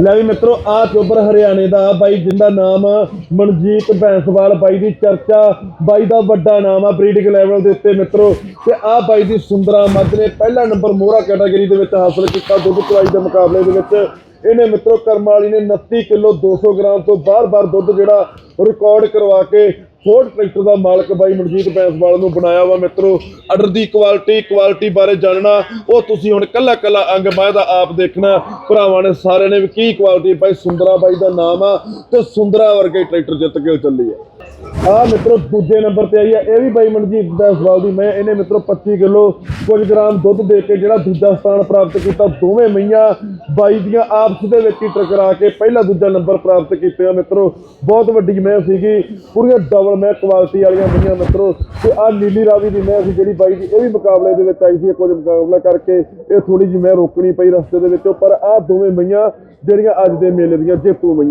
ਲੈ ਵੀ ਮਿੱਤਰੋ, ਆ ਚੋਬਰ ਹਰਿਆਣੇ ਦਾ ਬਾਈ, ਜਿੰਦਾ ਨਾਮ ਮਨਜੀਤ ਬੈਂਸਵਾਲ ਬਾਈ ਦੀ ਚਰਚਾ। ਬਾਈ ਦਾ ਵੱਡਾ ਨਾਮ ਆ ਬਰੀਡਿੰਗ ਲੈਵਲ ਦੇ ਉੱਤੇ ਮਿੱਤਰੋ। ਤੇ ਆ ਬਾਈ ਦੀ ਸੁੰਦਰਾ ਮੱਝ ਨੇ ਪਹਿਲਾ ਨੰਬਰ ਮੋਹਰਾ ਕੈਟਾਗਰੀ ਦੇ ਵਿੱਚ ਹਾਸਲ ਕੀਤਾ ਦੁੱਧ ਚਵਾਈ ਦੇ ਮੁਕਾਬਲੇ ਦੇ ਵਿੱਚ। ਇਹਨੇ ਮਿੱਤਰੋ ਕਰਮ ਵਾਲੀ ਨੇ 29 ਕਿਲੋ 200 ਗ੍ਰਾਮ ਤੋਂ ਬਾਰ-ਬਾਰ ਦੁੱਧ ਜਿਹੜਾ ਰਿਕਾਰਡ ਕਰਵਾ ਕੇ ਫੋਰਡ ਟਰੈਕਟਰ ਦਾ ਮਾਲਕ ਬਾਈ ਮਨਜੀਤ ਬੈਂਸਵਾਲ ਨੂੰ ਬਣਾਇਆ ਵਾ ਮਿੱਤਰੋ। ਆਰਡਰ ਦੀ ਕੁਆਲਿਟੀ ਕੁਆਲਿਟੀ ਬਾਰੇ ਜਾਣਨਾ, ਉਹ ਤੁਸੀਂ ਹੁਣ ਕੱਲਾ ਕੱਲਾ ਅੰਗ ਬਾਈ ਦਾ ਆਪ ਦੇਖਣਾ। ਭਰਾਵਾਂ ਨੇ ਸਾਰਿਆਂ ਨੇ ਵੀ ਕੀ ਕੁਆਲਿਟੀ ਬਾਈ ਸੁੰਦਰਾ ਬਾਈ ਦਾ ਨਾਮ ਆ ਤੇ ਸੁੰਦਰਾ ਵਰਗੇ ਟਰੈਕਟਰ ਜਿੱਤ ਕੇ ਉਹ ਚੱਲੀ ਆ। ਆ ਮਿੱਤਰੋ ਦੂਜੇ ਨੰਬਰ ਤੇ ਆਈ ਆ, ਇਹ ਵੀ ਬਾਈ ਮਨਜੀਤ ਬੈਂਸਵਾਲ ਦੀ, ਮੈਂ ਇਹਨੇ ਮਿੱਤਰੋ 25 ਕਿਲੋ ਕੁਝ ਗ੍ਰਾਮ ਦੁੱਧ ਦੇ ਕੇ ਜਿਹੜਾ ਦੂਜਾ ਸਥਾਨ ਪ੍ਰਾਪਤ ਕੀਤਾ, ਦੋਵੇਂ ਮਈਆਂ ਬਾਈ ਦੀਆਂ ਆਪਸ ਦੇ ਵਿੱਚ ਹੀ ਟਕਰਾ ਕੇ ਪਹਿਲਾ ਦੂਜਾ ਨੰਬਰ ਪ੍ਰਾਪਤ ਕੀਤੇ ਆ ਮਿੱਤਰੋ। ਬਹੁਤ ਵੱਡੀ ਮੈਂ ਸੀਗੀ, ਪੂਰੀਆਂ ਡਬਲ ਮੈਂ ਕੁਆਲਿਟੀ ਵਾਲੀਆਂ ਮਈਆਂ ਮਿੱਤਰੋ। ਤੇ ਆ ਨੀਲੀ ਰਾਵੀ ਦੀ ਮੈਂ ਸੀ ਜਿਹੜੀ ਬਾਈ ਦੀ, ਇਹ ਵੀ ਮੁਕਾਬਲੇ ਦੇ ਵਿੱਚ ਆਈ ਸੀ ਕੁਝ ਮੁਕਾਬਲਾ ਕਰਕੇ ਇਹ ਥੋੜੀ ਜਿਹੀ ਮੈਂ ਰੋਕਣੀ ਪਈ ਰਸਤੇ ਦੇ ਵਿੱਚੋਂ, ਪਰ ਆ ਦੋਵੇਂ ਮਈਆਂ ਜਿਹੜੀਆਂ ਅੱਜ ਦੇ ਮੇਲੇ ਦੀਆਂ ਜੇਤੂ ਮਈਆਂ